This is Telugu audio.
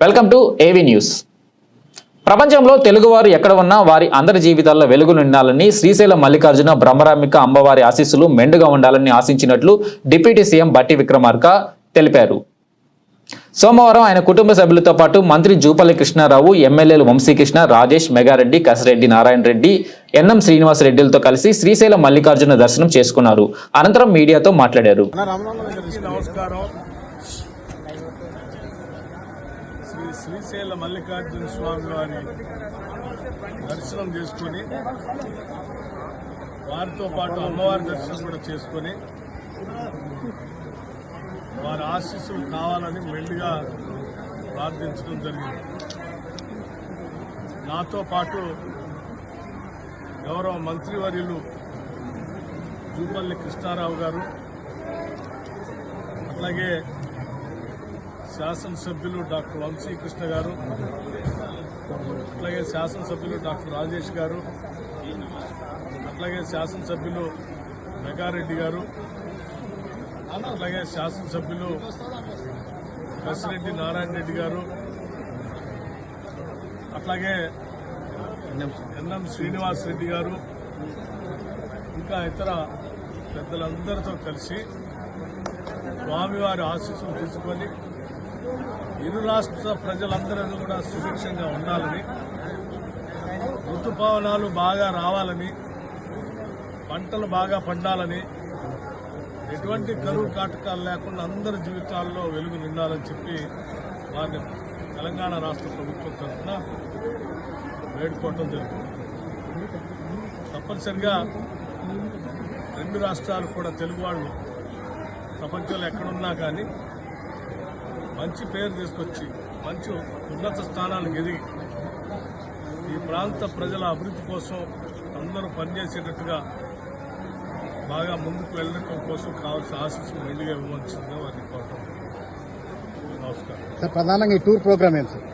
వెల్కమ్ టు ఏవీ న్యూస్ ప్రపంచంలో తెలుగువారు ఎక్కడ ఉన్నా వారి అందరి జీవితాల్లో వెలుగు నిండాలని శ్రీశైలం మల్లికార్జున బ్రహ్మరామిక అమ్మవారి ఆశీస్సులు మెండుగా ఉండాలని ఆశించినట్లు డిప్యూటీ సీఎం బట్టి విక్రమార్క తెలిపారు. సోమవారం ఆయన కుటుంబ సభ్యులతో పాటు మంత్రి జూపల్లి కృష్ణారావు ఎమ్మెల్యేలు వంశీకృష్ణ రాజేష్ మెగారెడ్డి కసిరెడ్డి నారాయణ రెడ్డి ఎన్ఎం శ్రీనివాస్ రెడ్డిలతో కలిసి శ్రీశైలం మల్లికార్జున దర్శనం చేసుకున్నారు. అనంతరం మీడియాతో మాట్లాడారు. నమస్కారం. శ్రీ శ్రీశైల మల్లికార్జున స్వామి వారి దర్శనం చేసుకొని వారితో పాటు అమ్మవారి దర్శనం కూడా చేసుకొని వారి ఆశీస్సులు కావాలని మెల్లిగా ప్రార్థించడం జరిగింది. నాతో పాటు గౌరవ మంత్రివర్యులు జూపల్లి కృష్ణారావు గారు అట్లాగే శాసనసభ్యులు డాక్టర్ వంశీకృష్ణ గారు అట్లాగే శాసనసభ్యులు డాక్టర్ రాజేష్ గారు అట్లాగే శాసనసభ్యులు మెగారెడ్డి గారు అట్లాగే శాసనసభ్యులు కసిరెడ్డి నారాయణ రెడ్డి గారు అట్లాగే ఎన్ఎం శ్రీనివాస్ రెడ్డి గారు ఇంకా ఇతర పెద్దలందరితో కలిసి స్వామివారి ఆశీస్సులు తీసుకొని ఇరు రాష్ట్ర ప్రజలందరూ కూడా సుభిక్షంగా ఉండాలని ఋతుపవనాలు బాగా రావాలని పంటలు బాగా పండాలని ఎటువంటి కరువు కాటకాలు లేకుండా అందరి జీవితాల్లో వెలుగు నిండాలని చెప్పి వారిని తెలంగాణ రాష్ట్ర ప్రభుత్వం తరఫున వేడుకోవటం జరుగుతుంది. తప్పనిసరిగా రెండు రాష్ట్రాలు కూడా తెలుగు వాళ్ళు ప్రపంచంలో ఎక్కడున్నా కానీ మంచి పేరు తీసుకొచ్చి మంచి ఉన్నత స్థానాలకు ఎదిగి ఈ ప్రాంత ప్రజల అభివృద్ధి కోసం అందరూ పనిచేసేటట్టుగా బాగా ముందుకు వెళ్ళడం కోసం కావాల్సిన ఆశీస్సులు మెండుగా ఇవ్వవలసిందిగా వారిని కోరటం. నమస్కారం. సార్ ప్రధానంగా ఈ టూర్ ప్రోగ్రామ్ ఏంటి సార్?